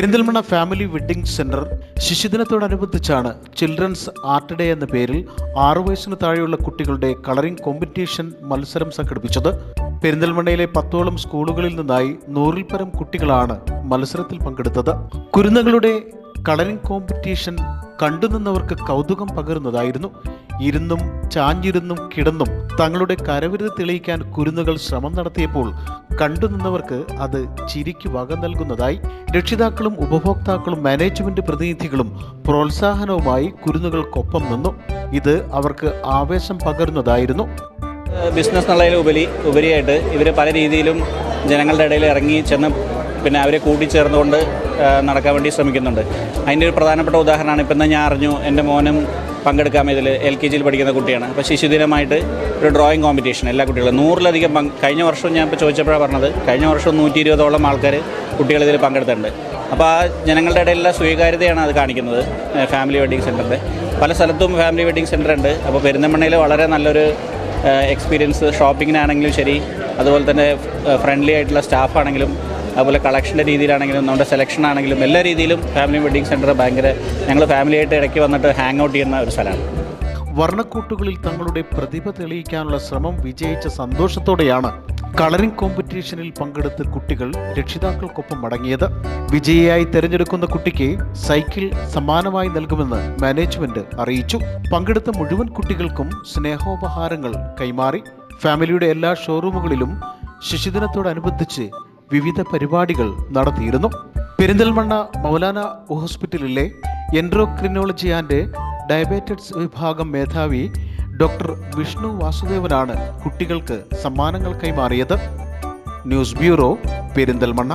Perinthalmanna family wedding centre ശിശുദിനത്തോടനുബന്ധിച്ചാണ് children's art day എന്ന പേരിൽ ആറു വയസ്സിന് താഴെയുള്ള കുട്ടികളുടെ കളറിംഗ് കോമ്പറ്റീഷൻ മത്സരം സംഘടിപ്പിച്ചത്. പെരിന്തൽമണ്ണയിലെ പത്തോളം സ്കൂളുകളിൽ നിന്നായി നൂറിൽ പരം കുട്ടികളാണ് മത്സരത്തിൽ പങ്കെടുത്തത്. കുരുന്നുകളുടെ കളറിംഗ് കോമ്പറ്റീഷൻ കണ്ടുനിന്നവർക്ക് കൗതുകം പകരുന്നതായിരുന്നു. ഇരുന്നും ചാഞ്ഞിരുന്നും കിടന്നും തങ്ങളുടെ കരവിരുത് തെളിയിക്കാൻ കുരുന്നുകൾ ശ്രമം നടത്തിയപ്പോൾ കണ്ടുനിന്നവർക്ക് അത് ചിരിക്ക് വക നൽകുന്നതായി രക്ഷിതാക്കളും ഉപഭോക്താക്കളും മാനേജ്മെന്റ് പ്രതിനിധികളും പ്രോത്സാഹനവുമായി കുരുന്നുകൾക്കൊപ്പം നിന്നു. ഇത് അവർക്ക് ആവേശം പകരുന്നതായിരുന്നു. ബിസിനസ് എന്നുള്ളതിൽ ഉപരി ഉപരിയായിട്ട് ഇവർ പല രീതിയിലും ജനങ്ങളുടെ ഇടയിൽ ഇറങ്ങി ചെന്ന് പിന്നെ അവരെ കൂട്ടിച്ചേർന്നുകൊണ്ട് നടക്കാൻ വേണ്ടി ശ്രമിക്കുന്നുണ്ട്. അതിന്റെ ഒരു പ്രധാനപ്പെട്ട ഉദാഹരണമാണ് ഇപ്പം ഞാൻ അറിഞ്ഞു എന്റെ മോനും പങ്കെടുക്കാം ഇതിൽ എൽ കെ ജിയിൽ പഠിക്കുന്ന കുട്ടിയാണ്. അപ്പോൾ ശിശുദിനമായിട്ട് ഒരു ഡ്രോയിങ് കോമ്പറ്റീഷൻ എല്ലാ കുട്ടികളും. നൂറിലധികം പങ്ക് കഴിഞ്ഞ വർഷവും ഞാൻ ഇപ്പോൾ ചോദിച്ചപ്പോഴാണ് പറഞ്ഞത്. കഴിഞ്ഞ വർഷം നൂറ്റി ഇരുപതോളം ആൾക്കാർ കുട്ടികൾ ഇതിൽ പങ്കെടുത്തിട്ടുണ്ട്. അപ്പോൾ ആ ജനങ്ങളുടെ ഇടയിലുള്ള സ്വീകാര്യതയാണ് അത് കാണിക്കുന്നത്. ഫാമിലി വെഡ്ഡിങ് സെന്ററിന്റെ പല സ്ഥലത്തും ഫാമിലി വെഡ്ഡിങ് സെന്റർ ഉണ്ട്. അപ്പോൾ പെരിന്തമണ്ണയിൽ വളരെ നല്ലൊരു എക്സ്പീരിയൻസ് ഷോപ്പിങ്ങിനാണെങ്കിലും ശരി. അതുപോലെ തന്നെ ഫ്രണ്ട്ലി ആയിട്ടുള്ള സ്റ്റാഫ് ആണെങ്കിലും അതുപോലെ കളക്ഷന്റെ രീതിയിലാണെങ്കിലും നമ്മുടെ സെലക്ഷൻ ആണെങ്കിലും എല്ലാ രീതിയിലും ഫാമിലി വെഡ്ഡിംഗ് സെന്റർ ഭയങ്കര ഞങ്ങൾ ഫാമിലിയായിട്ട് ഇടയ്ക്ക് വന്നിട്ട് ഹാങ് ഔട്ട് ചെയ്യുന്ന ഒരു സ്ഥലമാണ്. വർണക്കൂട്ടുകളിൽ തങ്ങളുടെ പ്രതിഭ തെളിയിക്കാനുള്ള ശ്രമം വിജയിച്ച സന്തോഷത്തോടെയാണ് കളറിംഗ് കോമ്പറ്റീഷനിൽ പങ്കെടുത്ത കുട്ടികൾ രക്ഷിതാക്കൾക്കൊപ്പം മടങ്ങിയത്. വിജയിയായി തെരഞ്ഞെടുക്കുന്ന കുട്ടിക്ക് സൈക്കിൾ സമ്മാനമായി നൽകുമെന്ന് മാനേജ്മെന്റ് അറിയിച്ചു. പങ്കെടുത്ത മുഴുവൻ കുട്ടികൾക്കും സ്നേഹോപഹാരങ്ങൾ കൈമാറി. ഫാമിലിയുടെ എല്ലാ ഷോറൂമുകളിലും ശിശുദിനത്തോടനുബന്ധിച്ച് വിവിധ പരിപാടികൾ നടത്തിയിരുന്നു. പെരിന്തൽമണ്ണ മൗലാന ഹോസ്പിറ്റലിലെ എൻഡ്രോക്രിനോളജി ആൻഡ് ഡയബറ്റിക്സ് വിഭാഗം മേധാവി ഡോക്ടർ വിഷ്ണു വാസുദേവനാണ് കുട്ടികൾക്ക് സമ്മാനങ്ങൾ കൈമാറിയത്. News bureau Perinthalmanna.